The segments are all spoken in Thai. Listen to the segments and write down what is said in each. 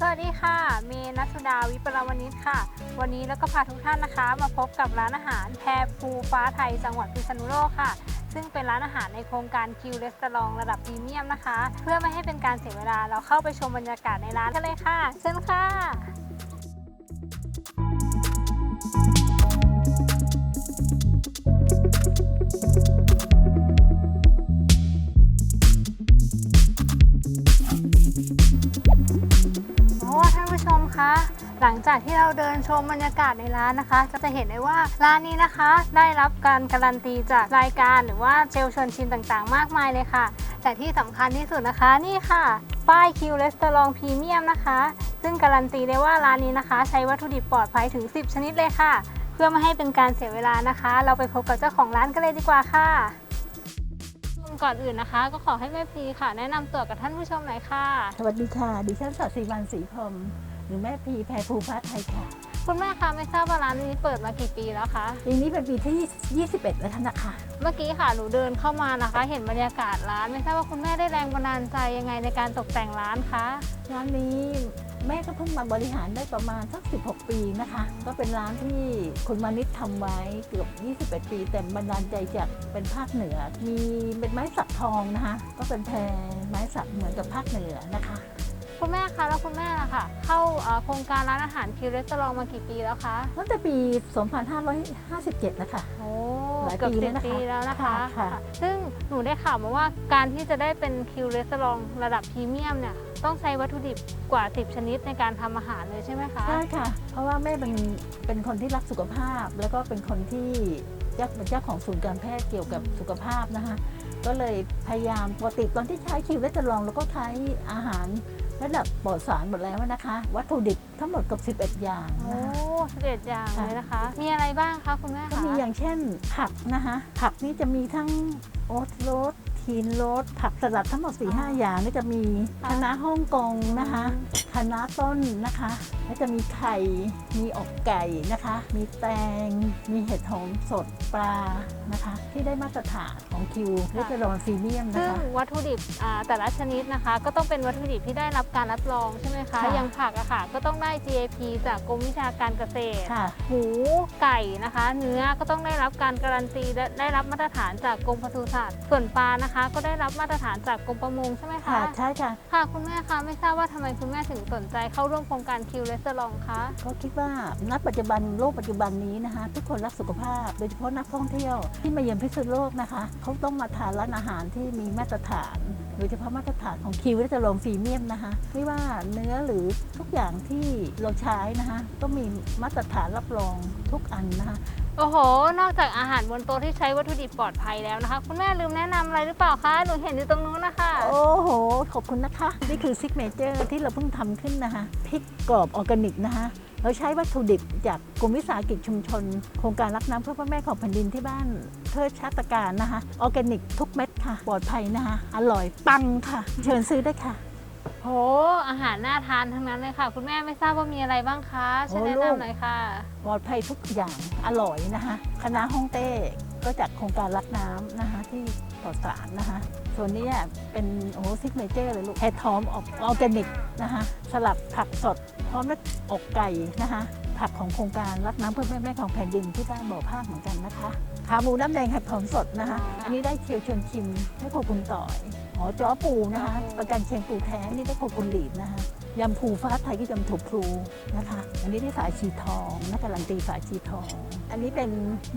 สวัสดีค่ะ เมนัสุดาวิปราวณิชค่ะ วันนี้แล้วก็พาทุกท่านนะคะ มาพบกับร้านอาหารแพรภูฟ้าไทยจังหวัดพิษณุโลกค่ะ ซึ่งเป็นร้านอาหารในโครงการคิวเรสตอรองระดับพรีเมียมนะคะ เพื่อไม่ให้เป็นการเสียเวลาเราเข้าไปชมบรรยากาศในร้านกันเลยค่ะ เชิญค่ะ นผู้ชมคะ หลังจากที่เราเดินชมบรรยากาศในร้านนะคะก็จะเห็นได้ว่าร้านนี้นะคะ ได้รับการการันตีจากรายการหรือว่าเชลชวนชิมต่างๆ มากมายเลยค่ะ แต่ที่สำคัญที่สุดนะคะนี่ค่ะ ป้ายคิวเรสตอรองพรีเมียมนะคะ ซึ่งการันตีได้ว่าร้านนี้นะคะ ใช้วัตถุดิบปลอดภัยถึง 10 ชนิดเลยค่ะ เพื่อไม่ให้เป็นการเสียเวลานะคะ เราไปพบกับเจ้าของร้านกันเลยดีกว่าค่ะก่อนอื่นนะคะ ก็ขอให้แม่พีค่ะ แนะนำตัวกับท่านผู้ชมหน่อยค่ะ สวัสดีค่ะ ดิฉันสัตย์ศรีวันศรีพรม หรือแม่พีแพรภูพัฒน์ไทยค่ะ คุณแม่คะไม่ทราบว่าร้านนี้เปิดมากี่ปีแล้วคะ ปีนี้เป็นปีที่ 21 แล้วนะคะ เมื่อกี้ค่ะหนูเดินเข้ามานะคะ เห็นบรรยากาศร้าน ไม่ทราบว่าคุณแม่ได้แรงบันดาลใจยังไงในการตกแต่งร้านคะร้านนี้แม่ก็เพิ่งมาบริหารได้ประมาณสัก 16 ปีนะคะ ก็เป็นร้านที่คุณมานิดทำไว้เกือบ 21 ปี แต่บันดาลใจจากเป็นภาคเหนือ มีเป็นไม้สักทองนะคะ ก็เป็นแพรไม้สักเหมือนกับภาคเหนือนะคะ คุณแม่คะแล้วคุณแม่ล่ะค่ะ เข้าเอ่อโครงการร้านอาหารคิวเรสตอรองมากี่ปีแล้วคะตั้งแต่ปี 2557 นะคะ โอ้หลายเกือบปีสิบแล้วนะคะปีแล้วนะคะค่ะ ค่ะซึ่งหนูได้ข่าวมาว่าการที่จะได้เป็นคิวเรสตอรองระดับพรีเมียมเนี่ยต้องใช้วัตถุดิบกว่า 10 ชนิดในการทำอาหารเลยใช่ไหมคะ ใช่ค่ะ เพราะว่าแม่เป็นเป็นคนที่รักสุขภาพ แล้วก็เป็นคนที่เจ้าเป็นเจ้าของศูนย์การแพทย์เกี่ยวกับสุขภาพนะคะ ก็เลยพยายามปกติตอนที่ใช้คิวและจะลองแล้วก็ใช้อาหาร ระดับปลอดสารหมดแล้วนะคะ วัตถุดิบทั้งหมดกับ 11 อย่างโอ้นะคะ สิบเอ็ดอย่างเลยนะคะ มีอะไรบ้างคะคุณแม่คะก็มีอย่างเช่นผักนะคะ ผักนี่จะมีทั้งโอ๊ตโรสทีนโรสผักสลัดทั้งหมด4ีหอย่างนี่จะมีคะน้าฮ่องกงนะคะคะน้าต้นนะคะ แล้วจะมีไข่ มีอกไก่นะคะ มีแตง มีเห็ดหอมสดปลานะคะ ที่ได้มาตรฐานของคิวเรสเตอรอนซีเมียมนะซึ่งคะ วัตถุดิบอ่าแต่ละชนิดนะคะ ก็ต้องเป็นวัตถุดิบที่ได้รับการรับรองใช่ไหมคะค่ะ อย่างผักอะค่ะ ก็ต้องได้ GAP จากกรมวิชาการเกษตร ค่ะ หมูไก่นะคะ เนื้อก็ต้องได้รับการการันตีและได้รับมาตรฐานจากกรมปศุสัตว์ ส่วนปลานะคะ ก็ได้รับมาตรฐานจากกรมประมงใช่ไหมคะ ค่ะ ใช่ค่ะ ค่ะคุณแม่คะไม่ทราบว่าทำไมคุณแม่ถึงสนใจเข้าร่วมโครงการคิวเรสเตอรองคะ ก็คิดว่าณปัจจุบันโลกปัจจุบันนี้นะคะ ทุกคนรักสุขภาพ โดยเฉพาะนักท่องเที่ยวที่มาเยือนพิษณุโลกนะคะเขาต้องมาทานร้านอาหารที่มีมาตรฐาน โดยเฉพาะมาตรฐานของคิวและจะลงฟรีเมียมนะคะไม่ว่าเนื้อหรือทุกอย่างที่เราใช้นะคะ ก็มีมาตรฐานรับรองทุกอันนะคะ โอ้โห นอกจากอาหารบนโต๊ะที่ใช้วัตถุดิบปลอดภัยแล้วนะคะ คุณแม่ลืมแนะนำอะไรหรือเปล่าคะ หนูเห็นอยู่ตรงนู้นนะคะ โอ้โห ขอบคุณนะคะ นี่คือซิกเนเจอร์ที่เราเพิ่งทำขึ้นนะคะพริกกรอบออร์แกนิกนะคะ เราใช้วัตถุดิบจากกรมวิสาหกิจชุมชน โครงการรักน้ำเพื่อพระแม่ของแผ่นดินที่บ้านเทิดชาติการนะคะ ออร์แกนิกทุกเม็ดค่ะ ปลอดภัยนะคะ อร่อยปังค่ะ เชิญซื้อได้ค่ะ โห อาหารน่าทานทั้งนั้นเลยค่ะ คุณแม่ไม่ทราบว่ามีอะไรบ้างคะช่วยแนะโอ้ลูกนำหน่อยค่ะ ปลอดภัยทุกอย่างอร่อยนะคะคณะฮ่องเต้ก็จากโครงการรักน้ำนะคะที่ปลอดสารนะคะ ส่วนนี้เป็นโอ้ซิกเนเจอร์เลยลูกเห็ดหอมออร์แกนิกนะคะสลัดผักสดพร้อมด้วยอกไก่นะคะผักของโครงการรักน้ำเพื่อแม่แม่ของแผ่นดินที่บ้านบ่อภาคเหมือนกันนะคะ ขาหมูน้ำแดงห็ดหอมสดนะคะ อันนี้ได้เชียวชวนชิมให้ขอบคุณต่อยหอจ้อปูนะคะ ประกันเชียงปูแท้นี่ได้ขอบคุณหลีดนะคะยำภูฟ้าไทยก็ยำถั่วพลูนะคะ อันนี้ได้สายชีทองนะการันตีสายชีทอง อันนี้เป็น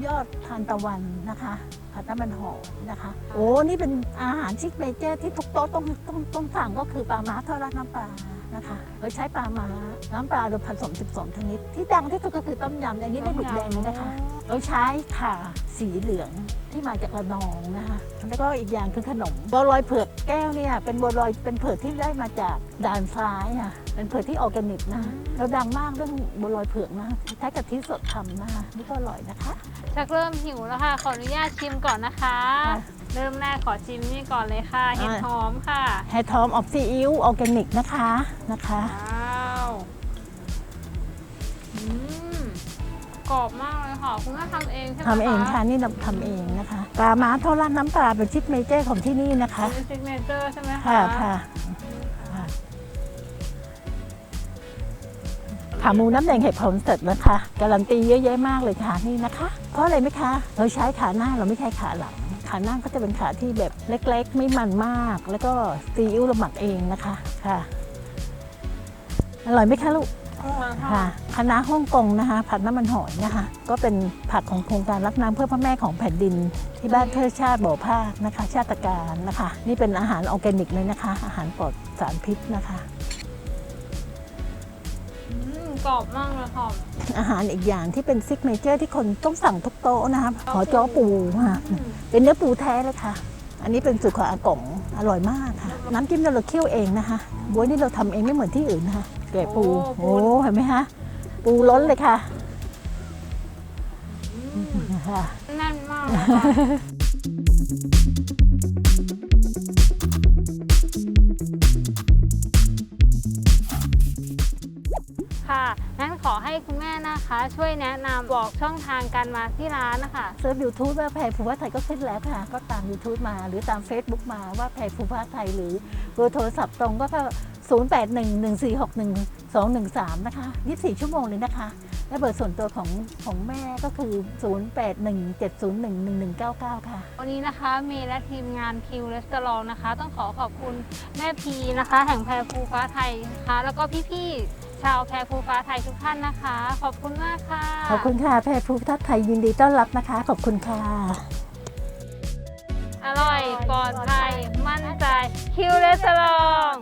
ยอดทานตะวันนะคะผัดน้ำมันหอมนะคะ โอ้นี่เป็นอาหารซิกเนเจอร์ที่ทุกโต๊ะต้องต้องต้องสั่งก็คือปลาม้าทอดราดน้ำปลา นะคะเราใช้ปลาม้าน้ำปลาเราผสม 12 ชนิด ที่ดังที่สุดก็คือต้มยำอันนี้ได้บุกแดงเลยนะคะเราใช้ข่าสีเหลืองที่มาจากระนองนะคะแล้วก็อีกอย่างคือขนมบัวลอยเผือกแก้วเนี่ยเป็นบัวลอยเป็นเผือกที่ได้มาจากด่านซ้ายค่ะเป็นเผือกที่ออร์แกนิกนะคะเราดังมากเรื่องบัวลอยเผือกนะใช้กะทิสดทำนะคะนี่ก็อร่อยนะคะชักเริ่มหิวแล้วค่ะขออนุญาตชิมก่อนนะคะค่ะ เริ่มแรกขอชิมนี่ก่อนเลยค่ะ เห็ดอ่าหอมค่ะแฮทอมออกซีอิ๊วออร์แกนิกนะคะนะคะว้าวอืมกรอบมากเลยค่ะคุณแม่ทำเองใช่ไหมคะทำเองค่ะนี่เราทำเองนะคะปลาม้าทอดราดน้ำปลาเป็นชิคเมเจอร์ของที่นี่นะคะเป็นซิกเนเจอร์ใช่ไหมคะค่ะค่ะค่ะขาหมูน้ำแดงเห็ดผลสดนะคะการันตีเยอะแยะมากเลยค่ะนี่นะคะ เพราะอะไรไหมคะ เราใช้ขาหน้าเราไม่ใช้ขาหลัง ขาหน้าก็จะเป็นขาที่แบบเล็กๆ ไม่มันมาก แล้วก็ซีอิ๊วเราหมักเองนะคะค่ะ อร่อยไหมคะลูกค่ะคณะฮ่องกงนะคะ ผัดน้ำมันหอยนะคะ ก็เป็นผักของโครงการรักน้ำเพื่อพระแม่ของแผ่นดิน ที่บ้านเทิดชาติบ่อภาคนะคะ ชาติการนะคะ นี่เป็นอาหารออร์แกนิกเลยนะคะ อาหารปลอดสารพิษนะคะอืม กรอบมากเลยค่ะอาหารอีกอย่างที่เป็นซิกเนเจอร์ที่คนต้องสั่งทุกโต๊ะนะคะหอจ้อปูค่ะเป็นเนื้อปูแท้เลยค่ะ อันนี้เป็นสูตรของอากงอร่อยมากค่ะ น้ำจิ้มเราเคี่ยวเองนะคะบวยนี่เราทำเองไม่เหมือนที่อื่นนะคะแกะปูโอ้โอ้เห็นไหมคะปูล้นเลยค่ะอืมค่ะแน่นมาก ให้คุณแม่นะคะ ช่วยแนะนำบอกช่องทางการมาที่ร้านนะคะ เซิร์ชยูทูบว่าแพรภูพาไทยก็ขึ้นแล้วค่ะ ก็ตาม YouTube มาหรือตาม Facebook มาว่าแพรภูพาไทยหรือเบอร์โทรศัพท์ตรงก็ก็0 8 1 1 4 6 1 2 1 3 นะคะ 24 ชั่วโมงเลยนะคะ และเบอร์ส่วนตัวของของแม่ก็คือ 0 8 1 7 0 1 1 1 9 9 ค่ะ วันนี้นะคะเมย์และทีมงานคิวเรสตอรองนะคะ ต้องขอขอบคุณแม่พีนะคะ แห่งแพรภูฟ้าไทยนะคะ แล้วก็พี่ๆ ชาวแพรภูฟ้าไทยทุกท่านนะคะ ขอบคุณมากค่ะ ขอบคุณค่ะแพรภูพาไทยยินดีต้อนรับนะคะ ขอบคุณค่ะ อร่อยปลอดภัยมั่นใจคิวเรสตอรอง